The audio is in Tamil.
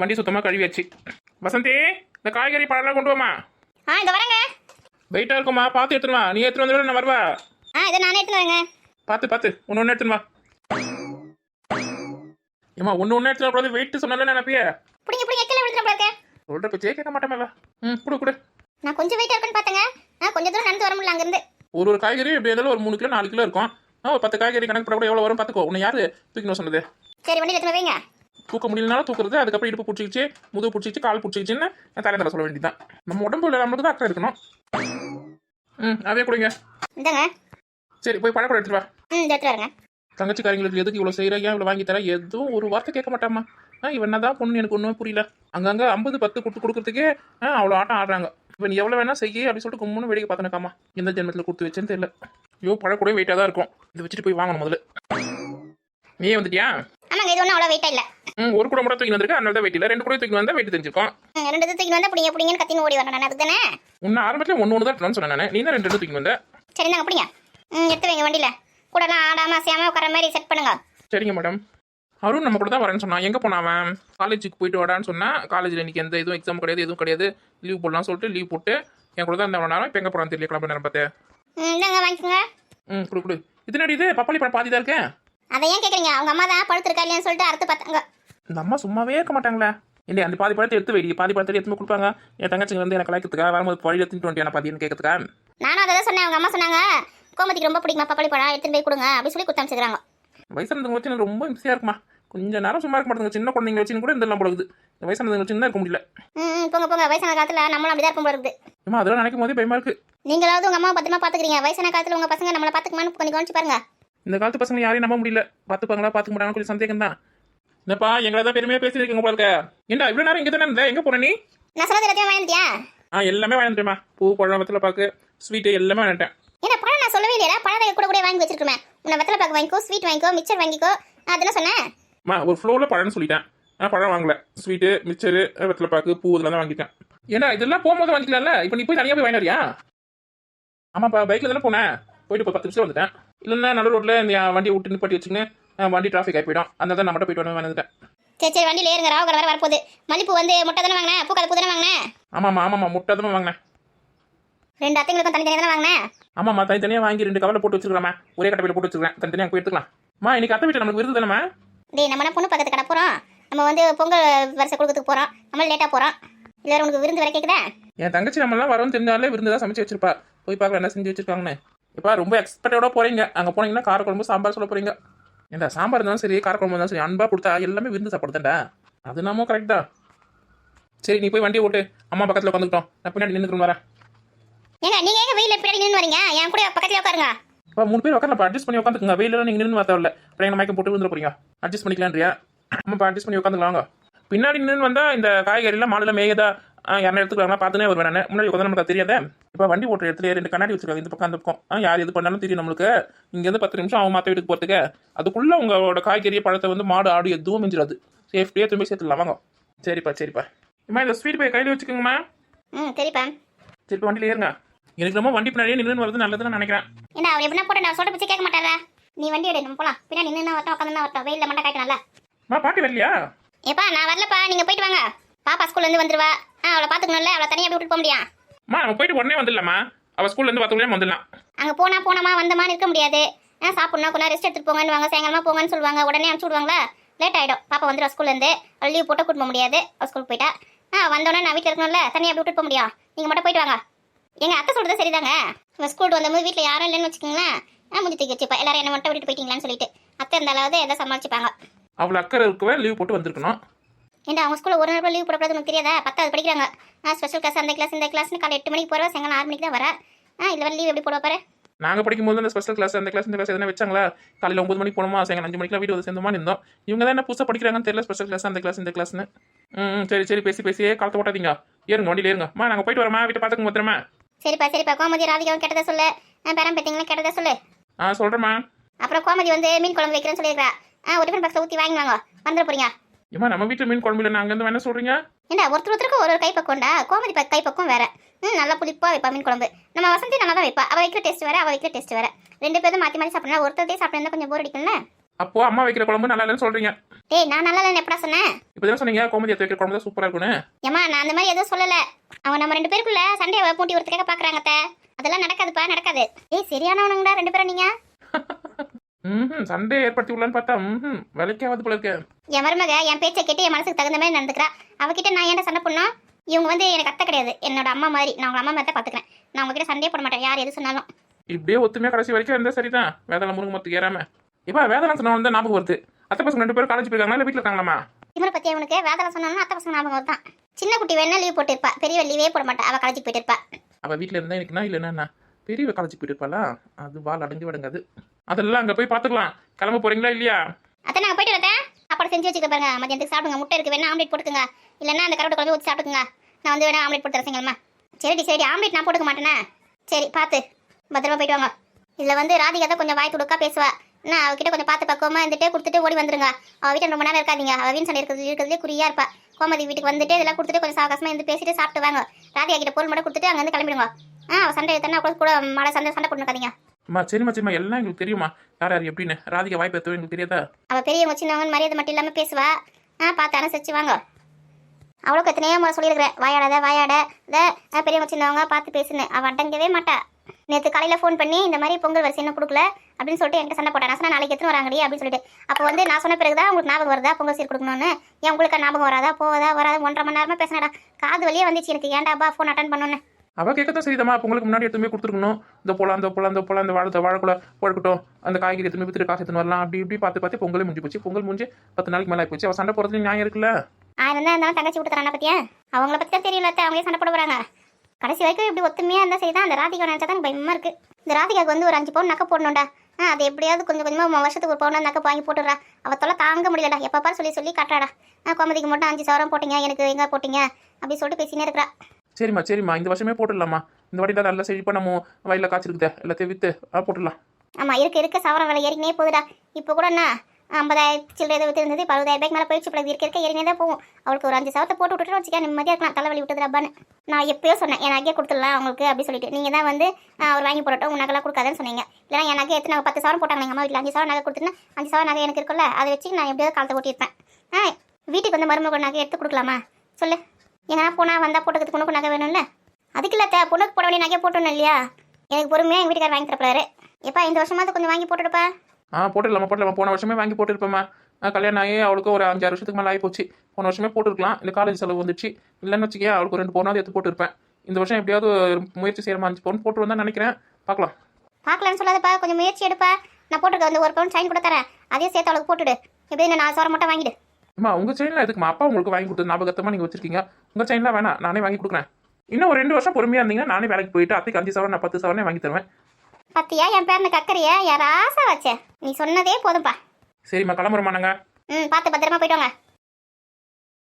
வண்டி சுத்தமாக கழுவியாச்சு. வசந்தி இந்த காய்கறி பழம்லாம் கொண்டு வாமா. ஆ இந்த வரேங்க. வெயிட்டாக இருக்குமா பார்த்து எடுத்துன்னு வா. நீ எடுத்துன்னு வந்து நான் வருவா. ஆ இதை நானே எடுத்துன்னு வரேங்க. பார்த்து பார்த்து. ஒன்று ஒன்று எடுத்துன்னு வா. ஏமா ஒன்று ஒன்று எடுத்துன்னு கூடாது வெயிட் சொன்னாலே நினைப்பிய. பிடிங்க பிடிங்க கீழே விழுந்துடும் போல இருக்கே. சொல்கிற பேச்சே கேட்க மாட்டேன் ம் கொடு கொடு. நான் கொஞ்சம் வெயிட்டாக இருக்குன்னு பார்த்தேங்க. ஆ கொஞ்சம் தூரம் நடந்து வர முடியல அங்கேருந்து. ஒரு ஒரு காய்கறி எப்படி இருந்தாலும் ஒரு மூணு கிலோ நாலு கிலோ இருக்கும். ஆ பத்து காய்கறி கணக்கு போட கூட எவ்வளோ வரும் பார்த்துக்கோ. உன்னை யார் தூக்கணும் சொன்னது? சரி வண்டியில் எடுத்துன்னு வைங்க தூக்க முடியலனாலும் தூக்குறது அதுக்கப்புறம் இடுப்பு பிடிச்சிக்கிச்சு முதுகு பிடிச்சிக்கிச்சு கால் பிடிச்சிக்கிச்சுன்னு தலை தலை சொல்ல வேண்டியதுதான். நம்ம உடம்புல நம்மளுக்கு தான் அக்கறை இருக்கணும். ம் அதே கொடுங்க. சரி போய் பழக்கூட எடுத்துட்டு வா. தங்கச்சிக்காரங்களுக்கு எதுக்கு இவ்வளோ செய்கிற ஏன் இவ்வளோ வாங்கி தர எதுவும் ஒரு வார்த்தை கேட்க மாட்டாமா ஆ இவன் என்னதான் பொண்ணு எனக்கு ஒன்றுமே புரியல. அங்கங்கே ஐம்பது பத்து கொடுத்து கொடுக்குறதுக்கே ஆ அவ்வளோ ஆட்டம் ஆடுறாங்க. நீ எவ்வளோ வேணா செய்ய அப்படின்னு சொல்லிட்டு கும்முன்னு வேடிக்கை பார்த்துனக்காமா எந்த ஜென்மத்தில் கொடுத்து வச்சேன்னு தெரியல. ஐயோ பழக்கூட வெயிட்டாக தான் இருக்கும். இதை வச்சுட்டு போய் வாங்கணும் முதல்ல. நீயே வந்துட்டியா? ஆமாங்க இது ஒன்றும் அவ்வளோ வெயிட்டாக இல்லை. ம் ஒரு கூட மட்டும் தூக்கி வந்திருக்க. அதனால தான் வெயிட் இல்லை. ரெண்டு கூட தூக்கி வந்தால் வெயிட் தெரிஞ்சிருக்கும். ம், ரெண்டு தூக்கி வந்தால் பிடிங்க பிடிங்கன்னு கத்தின்னு ஓடி வரணும். நான் அதுதானே உன்னை ஆரம்பத்தில் ஒன்று ஒன்று தான் சொன்னேன் நான். நீ தான் ரெண்டு ரெண்டு தூக்கி வந்த. சரி இந்தாங்க பிடிங்க. ம் எடுத்து வைங்க வண்டியில். கூடலாம் ஆடாமல் அசையாமல் உட்கார மாதிரி செட் பண்ணுங்க. சரிங்க மேடம் அருண் நம்ம கூட தான் வரேன்னு சொன்னான். எங்கே போனான் அவன்? காலேஜுக்கு போயிட்டு வாடான்னு சொன்னா காலேஜில் இன்னைக்கு எந்த இதுவும் எக்ஸாம் கிடையாது எதுவும் கிடையாது. லீவ் போடலாம் சொல்லிட்டு லீவ் போட்டு என் கூட தான் இருந்த நேரம் இப்போ எங்கே போகிறான்னு தெரியல கிளம்ப நேரம் பார்த்து. ம் இந்தாங்க வாங்கிக்கோங்க. ம் கொடு கொடு. இது நடி இது? பப்பாளி பழம் பாதி தான் இருக்கேன் அதை ஏன் கேட்குறீங்க அவங்க அம்மா தான் படுத்துருக்கா இல்லையான்னு சொல்லிட்டு அறுத்து பார்த்தாங்க. இந்த அம்மா சும்மாவே இருக்க மாட்டாங்களே. இல்லை அந்த பாதி பழத்தை எடுத்து வெடி பாதி பழத்தை எடுத்து கொடுப்பாங்க. என் தங்கச்சிங்க வந்து எனக்கு கலாய்க்கிறதுக்கா வரும்போது பழி எடுத்துட்டு வந்துட்டு பாதின்னு கேட்கறதுக்கா? நானும் அதை தான் சொன்னேன். அவங்க அம்மா சொன்னாங்க கோமதிக்கு ரொம்ப பிடிக்குமா பப்பாளி பழம் எடுத்துன்னு போய் கொடுங்க அப்படி சொல்லி கொடுத்து அனுப்பிச்சுக்கிறாங்க வயசானதுங்க வச்சு எனக்கு ரொம்ப இம்சையாக இருக்குமா? கொஞ்ச நேரம் சும்மா இருக்க மாட்டேங்குது சின்ன குழந்தைங்க வச்சுன்னு கூட இதெல்லாம் போடுது இந்த வயசானதுங்க வச்சுன்னு தான் இருக்க முடியல. ம் போங்க போங்க. வயசான காலத்தில் நம்மளும் அப்படி தான் இருக்கும் போல இருக்குது. ஏமா அதெல்லாம் நினைக்கும் போதே பயமா இருக்கு. நீங்களாவது உங்க அம்மா பத்திரமா பாத்துக்கிறீங்க வயசான காலத்துல உங்க பசங்க நம்மள பாத்துக்குமான்னு கொஞ்சம் கவனிச்சு பாருங்க. இந்த காலத்து பசங்க யாரையும் நம்ப முடியல. பார்த்துப்பாங்களா பார்த்துக்க மாட்டாங்க கொஞ்சம் சந்தேகம் தான் என்னப்பா எங்களை தான் பெருமையாக பேசியிருக்கீங்க உங்களுக்கு ஏண்டா இவ்வளோ நேரம் இங்கே தானே இருந்த? எங்கே போன நீ? நான் சொன்னது எல்லாத்தையும் வாங்கிட்டியா ஆ எல்லாமே வாங்கிட்டேம்மா பூ பழம் வெத்தலை பாக்கு ஸ்வீட்டு எல்லாமே வாங்கிட்டேன் ஏன்னா பழம் நான் சொல்லவே இல்லையா பழத்தை கூட கூட வாங்கி வச்சிருக்கேன் உன்னை வெத்தலை பாக்கு வாங்கிக்கோ ஸ்வீட் வாங்கிக்கோ மிச்சர் வாங்கிக்கோ. அதெல்லாம் சொன்னேன். ஒரு ஃப்ளோவில் பழம்னு சொல்லிட்டேன். நான் பழம் வாங்கல. ஸ்வீட்டு மிச்சரு வெத்தலை பாக்கு பூ இதெல்லாம் தான் வாங்கிட்டேன். ஏண்டா இதெல்லாம் போகும்போது வாங்கிக்கலாம்ல? இப்போ நீ போய் தனியாக போய் வாங்கிட்டு வரியா? ஆமாப்பா பைக்கில் தானே போனேன். போயிட்டு இப்போ பத்து நிமிஷம் வந்துட்டேன். இல்லைன்னா நடு ரோட்டில் இந்த வண்டியை விட்டு நிப்பாட்டி அஹ், வண்டி டிராஃபிக் ஆகி போயிடும். அந்த தான் நான் மட்டும் போயிட்டு வந்து வந்துட்டேன் சரி சரி வண்டியில ஏறுங்க ராவகர் வர வரப்போகுது. மல்லிப்பூ வந்து முட்டை தானே வாங்கினேன் பூ தானே வாங்கினேன் ஆமாம்மா ஆமாம்மா முட்டை தான் வாங்கினேன் ரெண்டு அத்தைங்களுக்கும் தனித்தனியாக தானே வாங்கினேன் ஆமாம்மா தனித்தனியாக வாங்கி ரெண்டு கவலை போட்டு வச்சிருக்கலாமா ஒரே கட்டப்பையில் போட்டு வச்சிருக்கேன் தனித்தனியாக போய் எடுத்துக்கலாம். அம்மா இன்னைக்கு அத்தை வீட்டில் நம்மளுக்கு விருது தானேம்மா? டேய் நம்ம என்ன பொண்ணு பக்கத்து கடை போகிறோம் நம்ம வந்து பொங்கல் வரிசை கொடுக்கறதுக்கு போகிறோம் நம்ம லேட்டாக போகிறோம் இல்லை உனக்கு விருந்து வர கேட்குதா என் தங்கச்சி நம்மளாம் வரோம்னு தெரிஞ்சாலே விருந்து தான் சமைச்சு வச்சிருப்பா. போய் பார்க்கலாம் என்ன செஞ்சு வச்சிருக்காங்கன்னு. இப்போ ரொம்ப எக்ஸ்பெக்டோட போறீங்க. அங்கே போனீங்கன்னா கார குழம்பு சாம்பார் சொல்ல போறீங்க. ஏண்டா சாம்பார் இருந்தாலும் சரி கார குழம்பு இருந்தாலும் சரி அன்பா கொடுத்தா எல்லாமே விருந்து சாப்பிடுதாண்டா அது நாமோ கரெக்ட் தான் சரி நீ போய் வண்டியை ஓட்டு. அம்மா பக்கத்தில் உட்காந்துக்கிட்டோம். நான் பின்னாடி நின்றுக்கிறேன் வரேன். ஏங்க நீங்கள் எங்க வெயில பின்னாடி நின்று வரீங்க? என் கூட பக்கத்துல உட்காருங்க. இப்போ மூணு பேர் உட்காரலாம் அட்ஜஸ்ட் பண்ணி உட்காந்துக்குங்க. வெயில நீங்கள் நின்று வரத்த இல்லை. அப்புறம் மயக்கம் போட்டு விழுந்துட போறீங்க. அட்ஜஸ்ட் பண்ணிக்கலான்றியா அம்மா அட்ஜஸ்ட் பண்ணி உட்காந்துக்கலாங்க பின்னாடி நின்று வந்தா இந்த காய்கறிலாம் மாடுல மேயதா? யாரும் எடுத்துக்கலாம் பார்த்துனே வருவேன் நான். முன்னாடி உட்காந்து நமக்கு தெரியாதே? இப்போ வண்டி ஓட்டுற இடத்துல ரெண்டு கண்ணாடி வச்சிருக்காங்க இந்த பக்கம் அந்த பக்கம். ஆ, யார் எது பண்ணாலும் தெரியும் நம்மளுக்கு. இங்கேருந்து பத்து நிமிஷம் அவன் மாற்ற வீட்டுக்கு போகிறதுக்கு அதுக்குள்ள உங்களோட காய்கறி பழத்தை வந்து மாடு ஆடு எதுவும் மிஞ்சிடாது. சேஃப்டியாக திரும்பி சேர்த்துலாம் வாங்க. சரிப்பா சரிப்பா. இம்மா இந்த ஸ்வீட் போய் கையில் வச்சுக்கோங்கம்மா. ம் சரிப்பா. சரி வண்டியில் ஏறுங்க. எனக்கு ரொம்ப வண்டி பின்னாடியே நின்று வரது நல்லதுன்னு நான் நினைக்கிறேன். ஏன்னா அவர் எப்படின்னா போட்டு நான் சொல்ற பிச்சை கேட்க மாட்டாரா நீ வண்டி எடு நம்ம போலாம். பின்னாடி நின்று வரட்டும் உட்காந்து வரட்டும். வெயில மட்டும் காய்க்கணும்ல அம்மா பாட்டி வரலையா ஏப்பா நான் வரலப்பா நீங்க போயிட்டு வாங்க. பாப்பா ஸ்கூல்ல இருந்து வந்துருவா. ஆ அவளை பாத்துக்கணும்ல அவளை தனியா எப்படி விட்டு போக முடியும் அம்மா நம்ம போயிட்டு உடனே வந்துடலாமா? அவள் ஸ்கூல்லேருந்து பத்து வந்துடலாம். அங்க போனா போனமா வந்தமான்னு இருக்க முடியாது. ஆ சாப்பிடணும் கொஞ்சம் ரெஸ்ட் எடுத்துட்டு போங்கன்னு வாங்க சாயங்காலமா போங்கன்னு சொல்லுவாங்க. உடனே அனுப்பிச்சு விடுவாங்களா? லேட் ஆயிடும். பாப்பா வந்துருவா ஸ்கூல்ல இருந்து அவள் லீவ் போட்டு கூட்டு போக முடியாது. அவள் ஸ்கூலுக்கு போயிட்டா. ஆ வந்தோடனே நான் வீட்டில் இருக்கணும்ல தனியாக எப்படி விட்டுட்டு போக முடியும் நீங்க மட்டும் போயிட்டு வாங்க. எங்க அத்தை சொல்றது சரிதாங்க? இவன் ஸ்கூல் வந்தபோது வீட்டில் யாரும் இல்லைன்னு வச்சுக்கோங்களேன். ஆ முடிஞ்சு தூக்கி வச்சுப்பா. எல்லாரும் என்ன மட்டும் விட்டுட்டு போயிட்டீங்களான்னு சொல்லிட்டு. அத்தை இருந்தாலாவது எதை சமாளிச்சுப்பாங்க. அவள் அக்கறை இருக்கவே லீவ் போட்டு வந்திருக்கணும். ஏன்டா அவங்க ஸ்கூலில் ஒரு நாள் கூட லீவ் போடக்கூடாது உனக்கு தெரியாதா? பத்தாவது படிக்கிறாங்க. ஆ ஸ்பெஷல் கிளாஸ் அந்த கிளாஸ் இந்த கிளாஸ்னு காலை எட்டு மணிக்கு போகிறவா சாயங்காலம் ஆறு மணிக்கு தான் வரேன் ஆ இதில் லீவ் எப்படி போட பாரு. நாங்கள் படிக்கும்போது அந்த ஸ்பெஷல் கிளாஸ் அந்த கிளாஸ் இந்த கிளாஸ் எதனா வச்சாங்களா? காலையில் ஒன்பது மணிக்கு போனோமா? சாயங்காலம் அஞ்சு மணிக்கு வீடு வந்து சேர்ந்தோமா இருந்தோம். இவங்க தான் என்ன புதுசாக படிக்கிறாங்கன்னு தெரியல ஸ்பெஷல் கிளாஸ் அந்த கிளாஸ் இந்த கிளாஸ்னு ம் சரி சரி பேசி பேசியே காலத்தை ஓட்டாதீங்க ஏறுங்க வண்டியில் ஏறுங்க. அம்மா நாங்கள் போயிட்டு வரோமா வீட்டை பார்த்துக்க பத்திரமா. சரிப்பா சரிப்பா. கோமதி ராதிகாவும் கெட்டதை சொல்லு. ஆ பேரம் பேத்திங்களும் கெட்டதை சொல்லு. ஆ சொல்கிறேம்மா அப்புறம் கோமதி வந்து மீன் குழம்பு வைக்கிறேன்னு சொல்லியிருக்கா ஆ ஒரு டிஃபன் பாக்ஸில் ஊற்றி வாங்கி வாங்க. வந்துட போறீங்க. ஏம்மா நம்ம வீட்டில் மீன் குழம்பு இல்லை நான் அங்கேருந்து என்ன சொல்கிறீங்க ஏண்டா ஒருத்தர் ஒருத்தருக்கு ஒரு ஒரு கைப்பக்கம்டா. கோமதி ப கைப்பக்கம் வேற. ம் நல்லா புளிப்பா வைப்பா மீன் குழம்பு. நம்ம வசந்தி நல்லா தான் வைப்பா. அவள் வைக்கிற டேஸ்ட் வேற அவள் வைக்கிற டேஸ்ட் வேற. ரெண்டு பேரும் மாற்றி மாற்றி சாப்பிடணும் ஒருத்தரதே சாப்பிட்டா கொஞ்சம் போர் அடிக்கும்ல? அப்போ அம்மா வைக்கிற குழம்பு நல்லா இல்லைன்னு சொல்றீங்க. டேய் நான் நல்லா இல்லைன்னு எப்படா சொன்னேன் இப்போ தானே சொன்னீங்க கோமதி எடுத்து வைக்கிற குழம்பு தான் சூப்பரா இருக்குன்னு ஏம்மா நான் அந்த மாதிரி எதுவும் சொல்லல. அவங்க நம்ம ரெண்டு பேருக்குள்ள சண்டையை பூட்டி ஒருத்தருக்காக பாக்குறாங்க அதெல்லாம் நடக்காதுப்பா நடக்காது. ஏய் சரியானவனுங்கடா ரெண்டு பேரும் நீங்க. ம் சண்டே ஏற்படுத்தி விடலான்னு பார்த்தா ம் வேலைக்காவது போல இருக்கு. என் மருமக என் பேச்சை கேட்டு என் மனசுக்கு தகுந்த மாதிரி நடந்துக்கிறா. அவகிட்ட நான் ஏன்டா சண்டை பண்ணோம் இவங்க வந்து எனக்கு அத்தை கிடையாது. என்னோட அம்மா மாதிரி. நான் உங்க அம்மா மாதிரி தான் பாத்துக்கிறேன். நான் உங்ககிட்ட சண்டையே போட மாட்டேன். யார் எது சொன்னாலும். இப்படியே ஒத்துமையா கடைசி வரைக்கும் இருந்தா சரிதான். வேதனை முருங்க மொத்துக்கு ஏறாம. இப்போ வேதனை சொன்ன வந்து ஞாபகம் வருது. அத்தை பசங்க ரெண்டு பேரும் காலேஜ் போயிருக்காங்களா? இல்லை வீட்டில் இருக்காங்களாமா இவரை பத்தி அவனுக்கு வேதனை சொன்னாலும் அத்தை பசங்க ஞாபகம் தான் சின்ன குட்டி வேணா லீவ் போட்டிருப்பா. பெரியவ லீவே போட மாட்டா. அவ காலேஜுக்கு போயிட்டு இருப்பா. அவ வீட்டில் இருந்தா எனக்குன்னா இல்லைன்னா பெரிய காலேஜ் போயிட்டு இருப்பாளா? அது வால் அடங்கி விடங்காது. அதெல்லாம் அங்கே போய் பார்த்துக்கலாம் கிளம்ப போறீங்களா இல்லையா? அத்தை நாங்கள் போயிட்டு வரேன் சாப்பாடு செஞ்சு வச்சுக்க பாருங்க. மதியத்துக்கு சாப்பிடுங்க. முட்டை இருக்கு வேணா ஆம்லேட் போட்டுக்கோங்க. இல்லைன்னா அந்த கரோட்டு குழம்பு ஊற்றி சாப்பிட்டுங்க நான் வந்து வேணா ஆம்லேட் போட்டு தரேன் சரிடி சரி ஆம்லேட் நான் போட்டுக்க மாட்டேனே. சரி பார்த்து பத்திரமா போயிட்டு வாங்க. இதில் வந்து ராதிகா தான் கொஞ்சம் வாய் துடுக்கா பேசுவா. நான் அவகிட்ட கொஞ்சம் பார்த்து பக்குவமா இருந்துட்டு கொடுத்துட்டு ஓடி வந்துருங்க. அவள் வீட்டில் ரொம்ப நேரம் இருக்காதீங்க. அவள் வீண் சண்டை இருக்கிறது இருக்கிறதுலே குறியா இருப்பா. கோமதி வீட்டுக்கு வந்துட்டு இதெல்லாம் கொடுத்துட்டு கொஞ்சம் சாவகாசமா இருந்து பேசிட்டு சாப்பிட்டு வாங்க. ராதிகா கிட்ட பொருள் மட்டும் கொடுத்துட்டு அங்கேருந்து கிளம்பிடுங்க. ஆ அவள் சண்டை எடுத்தா கூட கூட மழை சண்டை சண்டை போட்டுக்காதீங்க அம்மா சரிம்மா சரிம்மா எல்லாம் எங்களுக்கு தெரியுமா யார் யார் எப்படின்னு? ராதிகா வாய்ப்பு எத்தவோ எங்களுக்கு தெரியாதா? அவள் பெரியவங்க சின்னவங்க மரியாதை மட்டும் இல்லாமல் பேசுவா. ஆ பார்த்து அனுசரிச்சு வாங்க. அவளுக்கு எத்தனையோ முறை சொல்லியிருக்கிறேன். வாயாடாத வாயாட. இதை பெரியவங்க சின்னவங்க பார்த்து பேசுன்னு. அவள் அடங்கவே மாட்டா. நேற்று காலையில் ஃபோன் பண்ணி இந்த மாதிரி பொங்கல் வரிசை என்ன கொடுக்கல அப்படின்னு சொல்லிட்டு என்கிட்ட சண்டை போட்டேன் நான் சொன்னேன் நாளைக்கு எத்தனை வராங்கடி? அப்படின்னு சொல்லிட்டு. அப்போ வந்து நான் சொன்ன பிறகு தான் உங்களுக்கு ஞாபகம் வருதா? பொங்கல் சீர் கொடுக்கணும்னு. ஏன் உங்களுக்கு ஞாபகம் வராதா? போவதா வராதா? ஒன்றரை மணி நேரமா பேசினடா. காது வழியே வந்துச்சு எனக்கு. ஏன்டாப்பா ஃபோன் அட்டன் பண்ணோன்னு? அவள் கேட்கத்தான் சரிதாம்மா அப்போ உங்களுக்கு முன்னாடி எடுத்துமே கொடுத்துருக்கணும். இந்த போலாம் இந்த போலாம் இந்த போலாம் இந்த வாழை வாழைக்குள்ள போடட்டும் அந்த காய்கறி எதுவுமே வித்துட்டு காசு எடுத்துன்னு வரலாம். அப்படி இப்படி பார்த்து பார்த்து பொங்கலே முடிஞ்சு போச்சு. பொங்கல் முடிஞ்சு பத்து நாளைக்கு மேலே போச்சு. அவள் சண்டை போகிறதுல நியாயம் இருக்குல்ல? ஆயிரம் தான் இருந்தாலும் தங்கச்சி விட்டு தரான பத்தியா? அவங்கள பத்தி தான் தெரியல அவங்களே சண்டை போட போகிறாங்க கடைசி வரைக்கும் இப்படி ஒத்துமையா இருந்தால் சரிதான். அந்த ராதிகா நினைச்சா தான் பயமாக இருக்கு. இந்த ராதிகாவுக்கு வந்து ஒரு அஞ்சு பவுன் நக்கை போடணும்டா. ஆ அது எப்படியாவது கொஞ்சம் கொஞ்சமாக வருஷத்துக்கு ஒரு பவுன் நக்கை வாங்கி போட்டுடுறா. அவ தொலை தாங்க முடியலடா. எப்ப சொல்லி சொல்லி காட்டுறாடா. ஆ கோமதிக்கு மட்டும் அஞ்சு சவரம் போட்டீங்க. எனக்கு எங்கே போட்டீங்க? அப்படி சொல்லிட்டு பேசினே இருக்கிறா. சரிம்மா சரிம்மா. இந்த வருஷமே போட்டுடலாம்மா. இந்த வாட்டி தான் நல்லா செழிப்பா நம்ம வயலில் காய்ச்சிருக்குதே எல்லாத்தையும் வித்து போட்டுடலாம். ஆமா இருக்க இருக்க சவரம் விலை ஏறினே போகுதா இப்போ கூட என்ன ஐம்பதாயிரம் சில்லறை ஏதோ வித்து இப்போ அறுபதாயிரம் ரூபாய்க்கு மேலே போயிடுச்சு இப்போ இருக்க இருக்க ஏறினே தான் போகும். அவளுக்கு ஒரு அஞ்சு சவரத்தை போட்டு விட்டுட்டு வச்சுக்கா நிம்மதியாக இருக்கலாம். தலைவலி விட்டது ரப்பான்னு. நான் எப்பயோ சொன்னேன் என் நகையை கொடுத்துடலாம் அவங்களுக்கு அப்படி சொல்லிட்டு. நீங்கள் தான் வந்து அவர் வாங்கி போடட்டும் உன் நகைலாம் கொடுக்காதுன்னு சொன்னீங்க. இல்லை என் நகை எத்தனை பத்து சவரம் போட்டாங்க எங்கள் அம்மா வீட்டில் அஞ்சு சவரம் நகை கொடுத்துருந்தா அஞ்சு சவரம் நகை எனக்கு இருக்குல்ல அதை வச்சு நான் எப்படியாவது காலத்தை ஓட்டியிருப்பேன். ஆ வீட்டுக்கு வந்து மருமகள் நகை எடுத்து கொடுக்கலாமா? சொல்லு. எங்கன்னா போனால் வந்தால் போட்டுக்கிறதுக்கு உனக்கு நகை வேணும்ல? அதுக்கு இல்லை பொண்ணுக்கு போட வேண்டிய நகையை போட்டோன்னு இல்லையா? எனக்கு பொறுமையாக எங்கள் வீட்டுக்காரர் வாங்கி தரப்பாரு எப்பா இந்த வருஷமாவது கொஞ்சம் வாங்கி போட்டுடுப்பா? ஆ போட்டுடலாமா போட்டுடலாமா போன வருஷமே வாங்கி போட்டுருப்பேம்மா. கல்யாணம் ஆகி அவளுக்கு ஒரு அஞ்சாறு வருஷத்துக்கு மேலே ஆகி போச்சு போன வருஷமே போட்டுருக்கலாம். இல்லை காலேஜ் செலவு வந்துச்சு இல்லைன்னு வச்சுக்கேன் அவளுக்கு ஒரு ரெண்டு பவுனாவது எடுத்து போட்டுருப்பேன். இந்த வருஷம் எப்படியாவது முயற்சி செய்யறமா அஞ்சு பவுன் போட்டு வந்தா நினைக்கிறேன். பார்க்கலாம். பார்க்கலன்னு சொல்லாதப்பா. கொஞ்சம் முயற்சி எடுப்பா. நான் போட்டுருக்க அந்த ஒரு பவுன் சைன் கூட தரேன். அதையும் சேர்த்து அவளுக்கு போட்டுடு. எப்படி நான் சவரம் மட்டும் வாங்கிடு. அம்மா உங்க செயின்ல எதுக்குமா அப்பா உங்களுக்கு வாங்கி கொடுத்தது ஞாபகத்தமா நீங்க வச்சிருக்கீங்க? உங்க செயின்லாம் வேணாம் நானே வாங்கி கொடுக்குறேன். இன்னும் ஒரு ரெண்டு வருஷம் பொறுமையா இருந்தீங்கன்னா நானே வேலைக்கு போயிட்டு அத்தைக்கு அஞ்சு சவரன் நான் பத்து சவரனே வாங்கி தருவேன். பத்தியா என் பேரனு கக்கறியா யார் ஆசை வச்ச? நீ சொன்னதே போதும்ப்பா சரிம்மா கிளம்புறோமா நாங்க? ம் பார்த்து பத்திரமா போயிட்டு வாங்க.